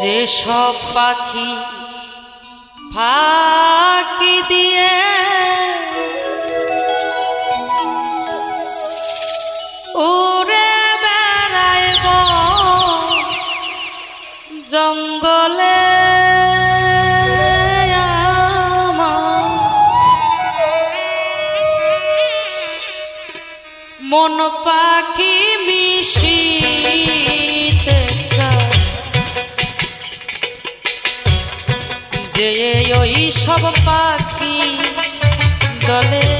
যে সব পাখি ফাঁকি দিয়ে উড়ে বেড়াইব জঙ্গলে মন পাখি মিশি। যে ওই সব পাখি দলে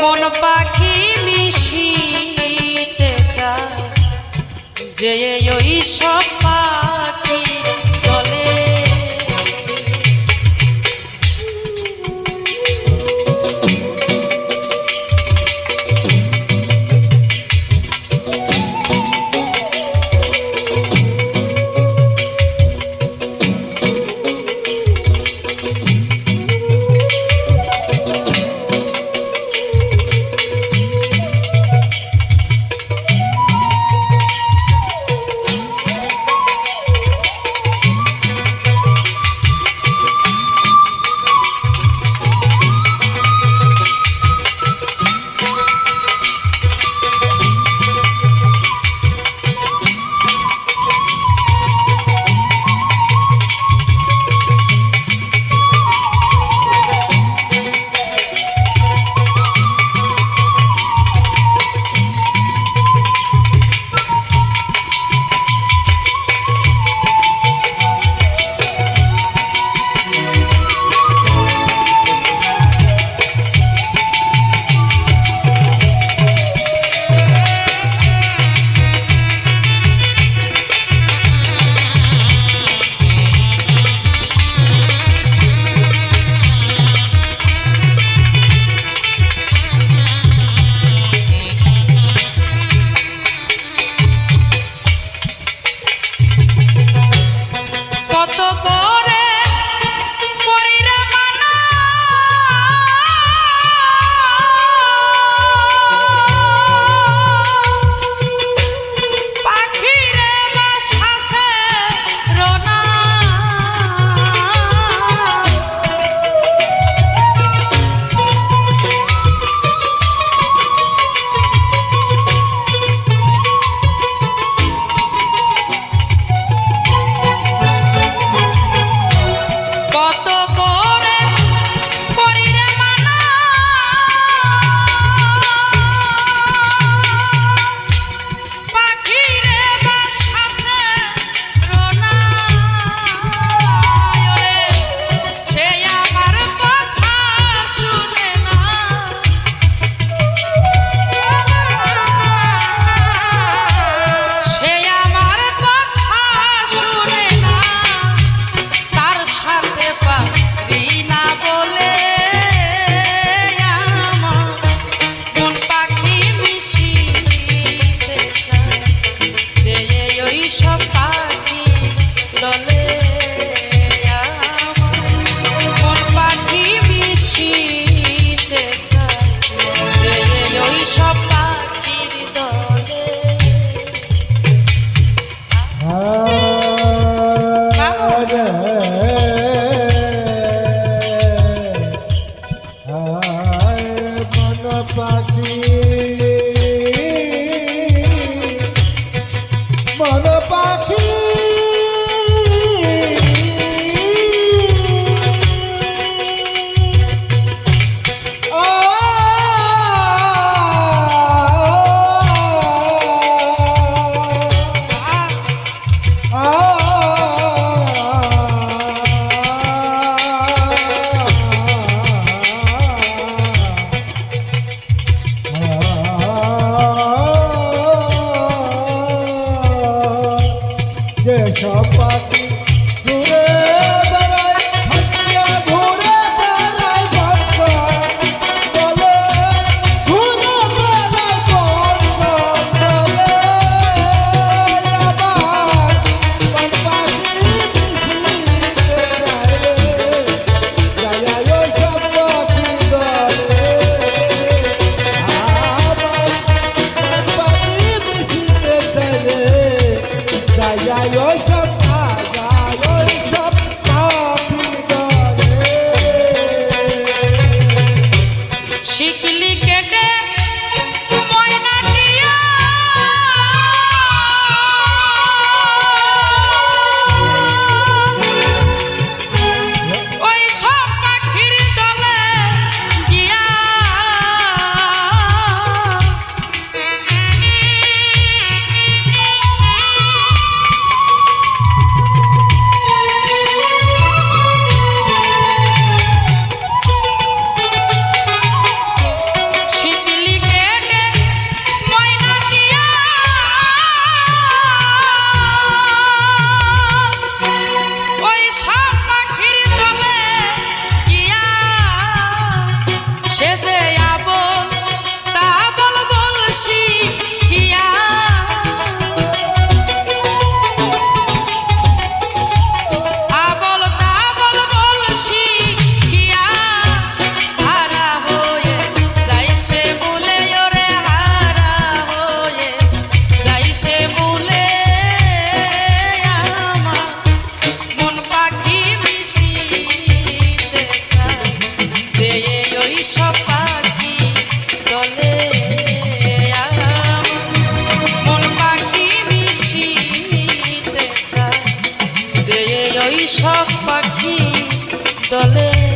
মন পাখি মিশিতে চা যে ওই সব পাখি যে ওই সব পাখি দলে